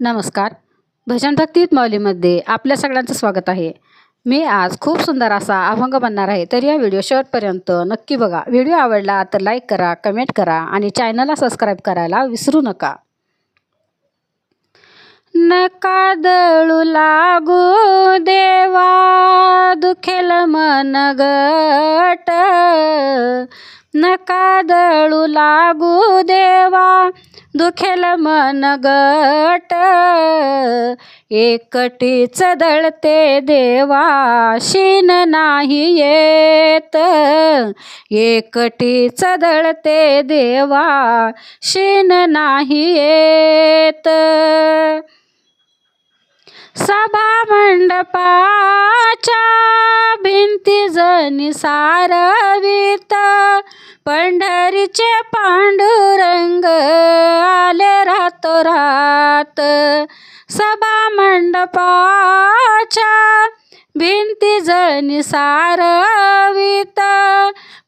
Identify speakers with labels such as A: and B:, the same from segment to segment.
A: नमस्कार. भजन भक्तीत माऊलीमध्ये आपल्या सगळ्यांचं स्वागत आहे. मी आज खूप सुंदर असा अभंग बनणार आहे तर या व्हिडिओ शेवटपर्यंत नक्की बघा. व्हिडिओ आवडला तर लाईक करा कमेंट करा आणि चॅनलला सबस्क्राईब करायला विसरू नका. नका दळू लागू देवा दुखेल मन गट. नका दळू लागू देवा दुखेल मन गट. एकटीच दळते देवा शीन नाही येत. एकटीच दळते देवा शीन नाही येत. सभा मंडपाच्या भिंती जणी सारवित. पंढरीचे पांडुरंग आले रातो रात. सभा मंडपाच्या भिंती जणी सारवित.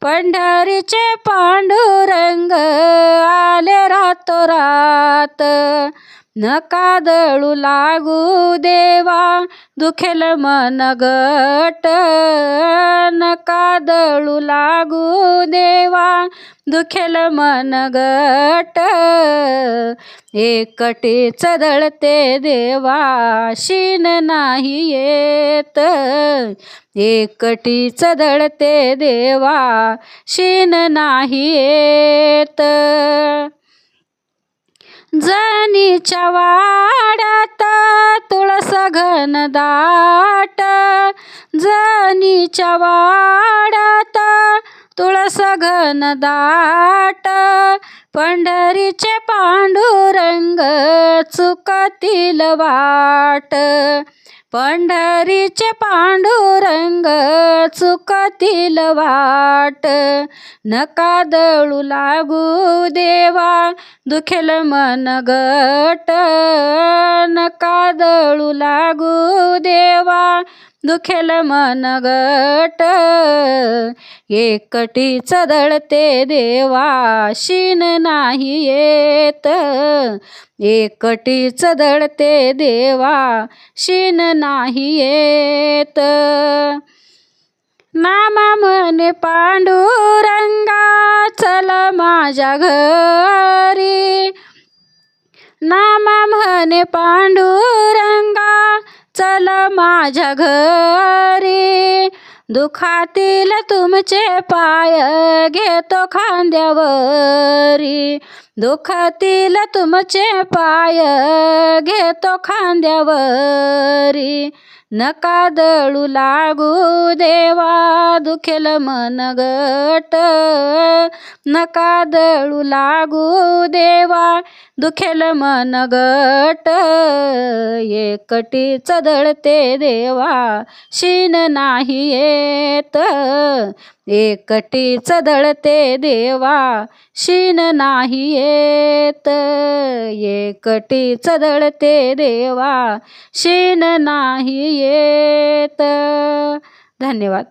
A: पंढरीचे पांडुरंग आले रातो रात. नका दळू लागू देवा दुखेल मन गट. नका दळू लागू देवा दुखेल मन गट. एकटीच दळते देवा शिन नाही येत. एकटीच दळते देवा शिन नाही येत. जनीच्या वाड्यात तुळस घन दाट. जनीच्या वाड्यात तुळस घन दाट. पंढरीचे पांडुरंग चुकतील वाट. पंढरीचे पांडुरंग चुकतील वाट. नका दळू लागू देवा दुखेल मन गट नका दळू लागू देवा दुखेल मन गट. एकटी चदळते देवा शिन नाही येत. एकटी चदळते देवा शिन नाही येत. नामा म्हणे पांडुरंगा चल माझ्या घरी. नामा म्हणे पांडुरंगा चल माझ्या घरी. दुखातील तुमचे पाय घेतो खांद्यावरी. दुखातील तुमचे पाय घेतो खांद्यावरी. नका दळू लागू देवा दुखेल मन गट. नका दळू लागू देवा दुखेल मन गट. एकटी चदळते देवा शीन नाही येत. एकटीच दळते देवा शीन नाही येत. एकटीच दळते देवा शीन नाही येत. धन्यवाद.